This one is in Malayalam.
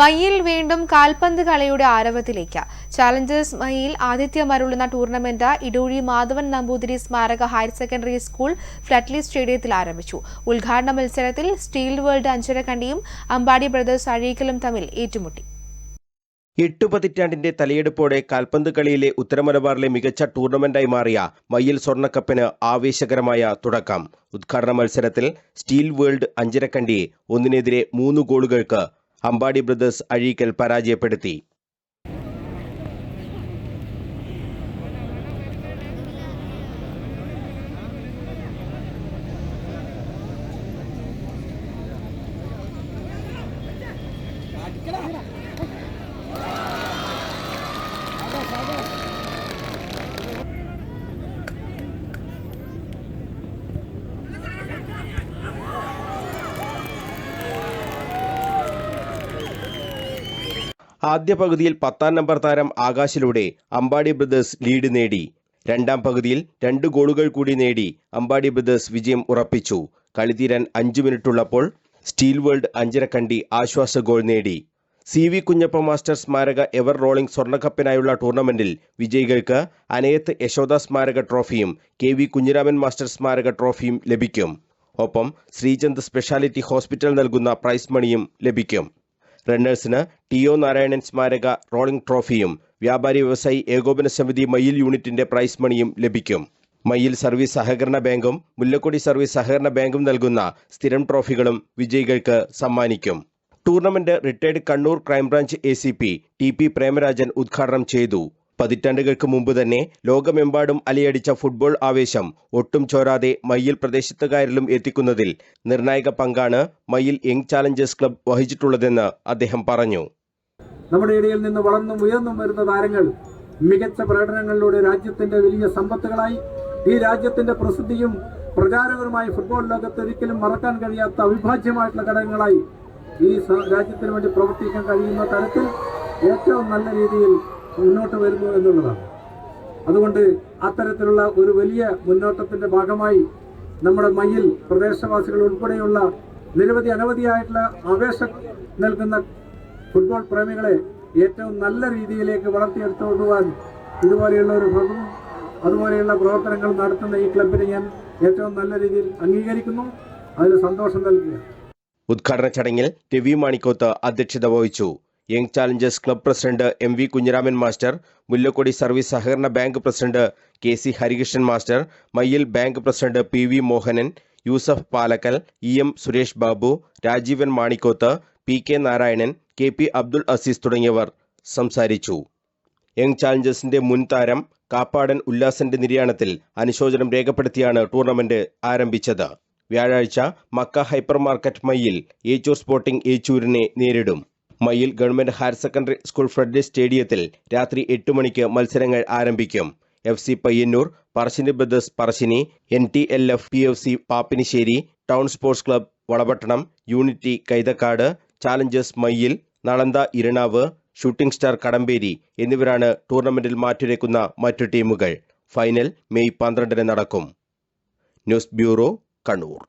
മയ്യിൽ വീണ്ടും കാൽപന്ത് കളിയുടെ ആരവത്തിലേക്ക് ചാലഞ്ചേഴ്സ് മയിൽ ആതിഥ്യം അരുളുന്ന ടൂർണമെന്റ് ഇടൂഴി മാധവൻ നമ്പൂതിരി സ്മാരക ഹയർ സെക്കൻഡറി സ്കൂൾ ഫ്ലറ്റ്ലി സ്റ്റേഡിയത്തിൽ ആരംഭിച്ചു. ഉദ്ഘാടന മത്സരത്തിൽ സ്റ്റീൽ വേൾഡ് അഞ്ചരക്കണ്ടിയും അമ്പാടി ബ്രദേഴ്സ് അഴീക്കലും തമ്മിൽ ഏറ്റുമുട്ടി. എട്ടു പതിറ്റാണ്ടിന്റെ തലയെടുപ്പോടെ കാൽപന്ത് കളിയിലെ ഉത്തരമലബാറിലെ മികച്ച ടൂർണമെന്റായി മാറിയ മയ്യിൽ സ്വർണക്കപ്പിന് ആവേശകരമായ തുടക്കം. ഉദ്ഘാടന മത്സരത്തിൽ സ്റ്റീൽ വേൾഡ് അഞ്ചരക്കണ്ടി ഒന്നിനെതിരെ മൂന്ന് ഗോളുകൾക്ക് അമ്പാടി ബ്രദേഴ്സ് അഴീക്കൽ പരാജയപ്പെടുത്തി. ആദ്യ പകുതിയിൽ പത്താം നമ്പർ താരം ആകാശിലൂടെ അമ്പാടി ബ്രദേഴ്സ് ലീഡ് നേടി. രണ്ടാം പകുതിയിൽ രണ്ട് ഗോളുകൾ കൂടി നേടി അമ്പാടി ബ്രദേഴ്സ് വിജയം ഉറപ്പിച്ചു. കളി തീരാൻ അഞ്ചു മിനിറ്റുള്ളപ്പോൾ സ്റ്റീൽ വേൾഡ് അഞ്ചരക്കണ്ടി ആശ്വാസ ഗോൾ നേടി. സി വി കുഞ്ഞപ്പ മാസ്റ്റർ സ്മാരക എവർ റോളിംഗ് സ്വർണക്കപ്പിനായുള്ള ടൂർണമെന്റിൽ വിജയികൾക്ക് അനയത്ത് യശോദ സ്മാരക ട്രോഫിയും കെ വി കുഞ്ഞിരാമൻ മാസ്റ്റർ സ്മാരക ട്രോഫിയും ലഭിക്കും. ഒപ്പം ശ്രീചന്ദ് സ്പെഷ്യാലിറ്റി ഹോസ്പിറ്റൽ നൽകുന്ന പ്രൈസ് മണിയും ലഭിക്കും. റണ്ണേഴ്സിന് ടി ഒ നാരായണൻ സ്മാരക റോളിംഗ് ട്രോഫിയും വ്യാപാരി വ്യവസായി ഏകോപന സമിതി മയിൽ യൂണിറ്റിന്റെ പ്രൈസ് മണിയും ലഭിക്കും. മയിൽ സർവീസ് സഹകരണ ബാങ്കും മുല്ലക്കൊടി സർവീസ് സഹകരണ ബാങ്കും നൽകുന്ന സ്ഥിരം ട്രോഫികളും വിജയികൾക്ക് സമ്മാനിക്കും. Tournament retired Kannur crime branch A C P T P Premarajan ഉദ്ഘാടനം ചെയ്തു. പതിറ്റാണ്ടുകൾക്ക് മുമ്പ് തന്നെ ലോകമെമ്പാടും അലയടിച്ച ഫുട്ബോൾ ആവേശം ഒട്ടും ചോരാതെ മയ്യിൽ പ്രദേശത്തുകാരിലും എത്തിക്കുന്നതിൽ നിർണായക പങ്കാണ് മയ്യിൽ യങ് ചാലഞ്ചേഴ്സ് ക്ലബ് വഹിച്ചിട്ടുള്ളതെന്ന് അദ്ദേഹം പറഞ്ഞു. നമ്മുടെ ഇടയിൽ നിന്ന് വളർന്നും ഉയർന്നും വരുന്ന താരങ്ങൾ മികച്ച പ്രകടനങ്ങളിലൂടെ രാജ്യത്തിന്റെ വലിയ സമ്പത്തുകളായി ഈ രാജ്യത്തിന്റെ പ്രസിദ്ധിയും പ്രചാരകരുമായി ഫുട്ബോൾ ലോകത്ത് ഒരിക്കലും മറക്കാൻ കഴിയാത്ത അവിഭാജ്യമായിട്ടുള്ള ഘടകങ്ങളായി ഈ രാജ്യത്തിന് വേണ്ടി പ്രവർത്തിക്കാൻ കഴിയുന്ന തരത്തിൽ ഏറ്റവും നല്ല രീതിയിൽ മുന്നോട്ട് വരുന്നു എന്നുള്ളതാണ്. അതുകൊണ്ട് അത്തരത്തിലുള്ള ഒരു വലിയ മുന്നോട്ടത്തിന്റെ ഭാഗമായി നമ്മുടെ മയ്യിൽ പ്രദേശവാസികൾ ഉൾപ്പെടെയുള്ള നിരവധി അനവധിയായിട്ടുള്ള ആവേശം നൽകുന്ന ഫുട്ബോൾ പ്രേമികളെ ഏറ്റവും നല്ല രീതിയിലേക്ക് വളർത്തിയെടുത്തുകൊണ്ടുപോകാൻ ഇതുപോലെയുള്ള ഒരു ഭഗവും അതുപോലെയുള്ള പ്രവർത്തനങ്ങൾ നടത്തുന്ന ഈ ക്ലബിനെ ഞാൻ ഏറ്റവും നല്ല രീതിയിൽ അംഗീകരിക്കുന്നു. അതിന് സന്തോഷം നൽകുക ഉദ്ഘാടന ചടങ്ങിൽ രവി മാണിക്കോത്ത് അധ്യക്ഷത വഹിച്ചു. Young challengers club president M V Kunhiraman master Mullakodi service സഹകരണ bank president K C Harikrishnan master Mayyil bank president P V Mohanan Yusuf Palakkal E M Suresh Babu Rajeevan Manikoth P K Narayanan K P Abdul Aziz തുടങ്ങിയവർ സംസാരിച്ചു. യങ് ചാലഞ്ചേഴ്സിന്റെ മുൻ താരം കാപ്പാടൻ ഉല്ലാസന്റെ നിര്യാണത്തിൽ അനുശോചനം രേഖപ്പെടുത്തിയാണ് ടൂർണമെന്റ് ആരംഭിച്ചത്. വ്യാഴാഴ്ച Makka hyper market Mayyil Echur sporting ഏച്ചൂരിനെ നേരിടും. Mayyil government higher secondary school friendly സ്റ്റേഡിയത്തിൽ രാത്രി എട്ട് മണിക്ക് മത്സരങ്ങൾ ആരംഭിക്കും. F C Payyanur Parassini brothers Parassini N T L F P F C Pappinisseri town sports club Valapattanam unity Kaithakkad challengers Mayyil Nalanda Iranav shooting star Kadamberi എന്നിവരാണ് ടൂർണമെന്റിൽ മാറ്റുരയ്ക്കുന്ന മറ്റു ടീമുകൾ. ഫൈനൽ മെയ് പന്ത്രണ്ടിന് നടക്കും. News bureau Kannur.